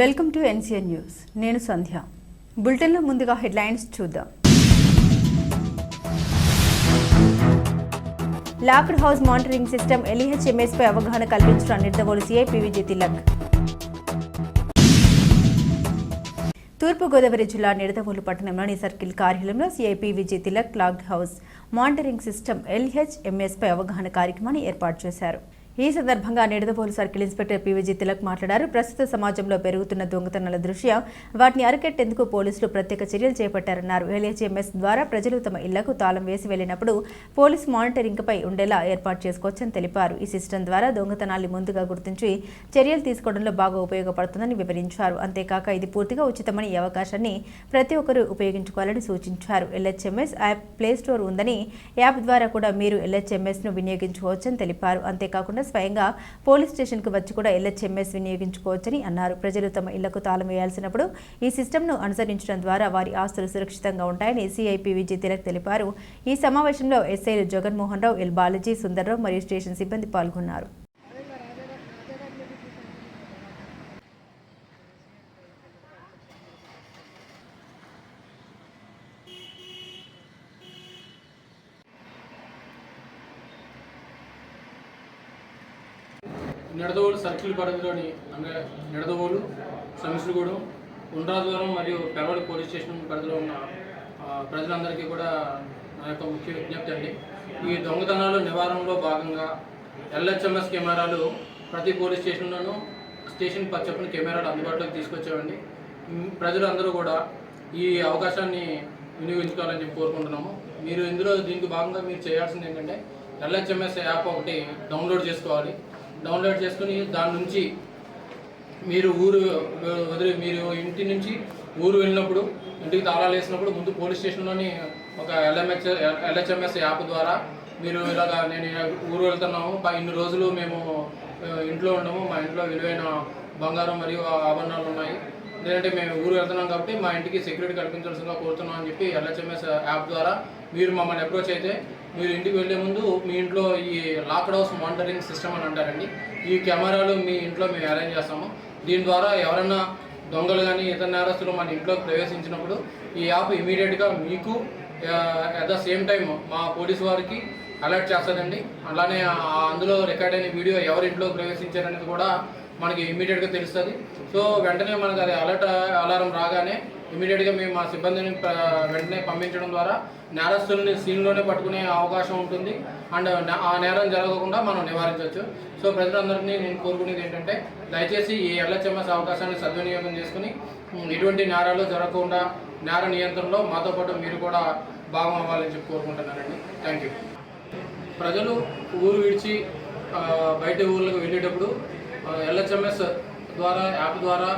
Welcome to NCN news నేను సంధ్య. బులెటిన్లో ముందుగా హెడ్లైన్స్ చూద్దాం. Locked house monitoring system LEHMS పై అవగాహన కల్పించడం నిర్దవోలు సీఐ పీవీజీ తిలక్ తూర్పుగోదావరి జిల్లా నిడదవోలు పట్టణంలోని సర్కిల్ కార్యాలయంలో CIP Vijay Tilak locked house monitoring system ఎల్హెచ్ఎంఎస్పై అవగాహన కార్యక్రమాన్ని ఏర్పాటు చేశారు. ఈ సందర్భంగా Nidadavolu circle inspector PVG Tilak మాట్లాడారు. ప్రస్తుత సమాజంలో పెరుగుతున్న దొంగతనాల దృష్ట్యా వాటిని అరికట్టేందుకు పోలీసులు ప్రత్యేక చర్యలు చేపట్టారన్నారు. ఎల్హెచ్ఎంఎస్ ద్వారా ప్రజలు తమ ఇళ్ళకు తాళం వేసి వెళ్ళినప్పుడు పోలీస్ మానిటరింగ్పై ఉండేలా ఏర్పాటు చేసుకోవచ్చని తెలిపారు. ఈ సిస్టమ్ ద్వారా దొంగతనాల్ని ముందుగా గుర్తించి చర్యలు తీసుకోవడంలో బాగా ఉపయోగపడుతుందని వివరించారు. అంతేకాక ఇది పూర్తిగా ఉచితమని ఈ అవకాశాన్ని ప్రతి ఒక్కరూ ఉపయోగించుకోవాలని సూచించారు. ఎల్హెచ్ఎంఎస్ యాప్ ప్లే స్టోర్ ఉందని యాప్ ద్వారా కూడా మీరు ఎల్హెచ్ఎంఎస్ను వినియోగించుకోవచ్చని తెలిపారు. అంతేకాకుండా స్వయంగా పోలీస్ స్టేషన్కు వచ్చి కూడా ఎల్హెచ్ఎంఎస్ వినియోగించుకోవచ్చని అన్నారు. ప్రజలు తమ ఇళ్ళకు తాళం వేయాల్సినప్పుడు ఈ సిస్టమ్ను అనుసరించడం ద్వారా వారి ఆస్తులు సురక్షితంగా ఉంటాయని సిఐపి విజయ్ తిలక్ తెలిపారు. ఈ సమావేశంలో ఎస్ఐలు జగన్మోహన్ రావు ఎల్ బాలాజీ సుందర్రావు మరియు స్టేషన్ సిబ్బంది పాల్గొన్నారు. నిడదవోలు సర్కిల్ పరిధిలోని అంటే నిడదవోలు సమిశ్రగూడెం ఉండ్రాజవరం మరియు పెరవడి పోలీస్ స్టేషన్ పరిధిలో ఉన్న ప్రజలందరికీ కూడా నా యొక్క ముఖ్య విజ్ఞప్తి అండి. ఈ దొంగతనాలు నివారణలో భాగంగా ఎల్హెచ్ఎంఎస్ కెమెరాలు ప్రతి పోలీస్ స్టేషన్లోనూ స్టేషన్ చెప్పిన కెమెరాలు అందుబాటులోకి తీసుకొచ్చామండి. ప్రజలందరూ కూడా ఈ అవకాశాన్ని వినియోగించుకోవాలని చెప్పి కోరుకుంటున్నాము. మీరు ఇందులో దీనికి భాగంగా మీరు చేయాల్సింది ఏంటంటే ఎల్హెచ్ఎంఎస్ యాప్ ఒకటి డౌన్లోడ్ చేసుకోవాలి. డౌన్లోడ్ చేసుకుని దాని నుంచి మీరు ఊరు వదిలి మీరు ఇంటి నుంచి ఊరు వెళ్ళినప్పుడు ఇంటికి తాళాలు వేసినప్పుడు ముందు పోలీస్ స్టేషన్లోని ఒక ఎల్ఎంహెచ్ ఎల్హెచ్ఎంఎస్ యాప్ ద్వారా మీరు ఇలాగా నేను ఊరు వెళ్తున్నాము ఇన్ని రోజులు మేము ఇంట్లో ఉండము మా ఇంట్లో విలువైన బంగారం మరియు ఆభరణాలు ఉన్నాయి. లేదంటే మేము ఊరు వెళ్తున్నాం కాబట్టి మా ఇంటికి సెక్యూరిటీ కల్పించాల్సిందిగా కోరుతున్నాం అని చెప్పి ఎల్హెచ్ఎంఎస్ యాప్ ద్వారా మీరు మమ్మల్ని అప్రోచ్ అయితే మీరు ఇంటికి వెళ్ళే ముందు మీ ఇంట్లో ఈ లాక్డ్ హౌస్ మానిటరింగ్ సిస్టమ్ అని అంటారండి. ఈ కెమెరాలు మీ ఇంట్లో మేము అరేంజ్ చేస్తాము. దీని ద్వారా ఎవరైనా దొంగలు కానీ ఇతర నేరస్తులు మన ఇంట్లోకి ప్రవేశించినప్పుడు ఈ యాప్ ఇమీడియట్గా మీకు అట్ ద సేమ్ టైం మా పోలీస్ వారికి అలర్ట్ చేస్తుందండి. అలానే అందులో రికార్డ్ అయిన వీడియో ఎవరి ఇంట్లో ప్రవేశించారనేది కూడా మనకి ఇమీడియట్గా తెలుస్తుంది. సో వెంటనే మనకు అది అలర్ట్ అలారం రాగానే ఇమీడియట్గా మేము మా సిబ్బందిని వెంటనే పంపించడం ద్వారా నేరస్తుల్ని సీన్లోనే పట్టుకునే అవకాశం ఉంటుంది. అండ్ ఆ నేరం జరగకుండా మనం నివారించవచ్చు. సో ప్రజలందరినీ నేను కోరుకునేది ఏంటంటే దయచేసి ఈ ఎల్హెచ్ఎంఎస్ అవకాశాన్ని సద్వినియోగం చేసుకుని ఎటువంటి నేరాలు జరగకుండా నేర నియంత్రణలో మాతో పాటు మీరు కూడా భాగం అవ్వాలని చెప్పి కోరుకుంటున్నానండి. థ్యాంక్ యూ ప్రజలు ఊరు విడిచి బయట ఊళ్ళకు వెళ్ళేటప్పుడు ఎల్హెచ్ఎంఎస్ ద్వారా యాప్ ద్వారా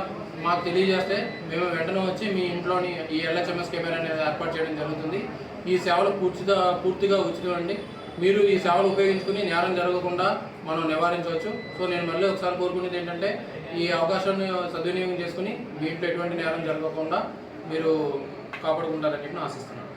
మాకు తెలియజేస్తే మేము వెంటనే వచ్చి మీ ఇంట్లోని ఈ ఎల్హెచ్ఎంఎస్ కెమెరా అనేది ఏర్పాటు చేయడం జరుగుతుంది. ఈ సేవలు పూర్తిగా పూర్తిగా ఉచితమండి మీరు ఈ సేవలు ఉపయోగించుకుని నేరం జరగకుండా మనం నివారించవచ్చు. సో నేను మళ్ళీ ఒకసారి కోరుకునేది ఏంటంటే ఈ అవకాశాన్ని సద్వినియోగం చేసుకుని మీ ఇంట్లో ఎటువంటి నేరం జరగకుండా మీరు కాపాడుకుంటారని చెప్పి ఆశిస్తున్నాను.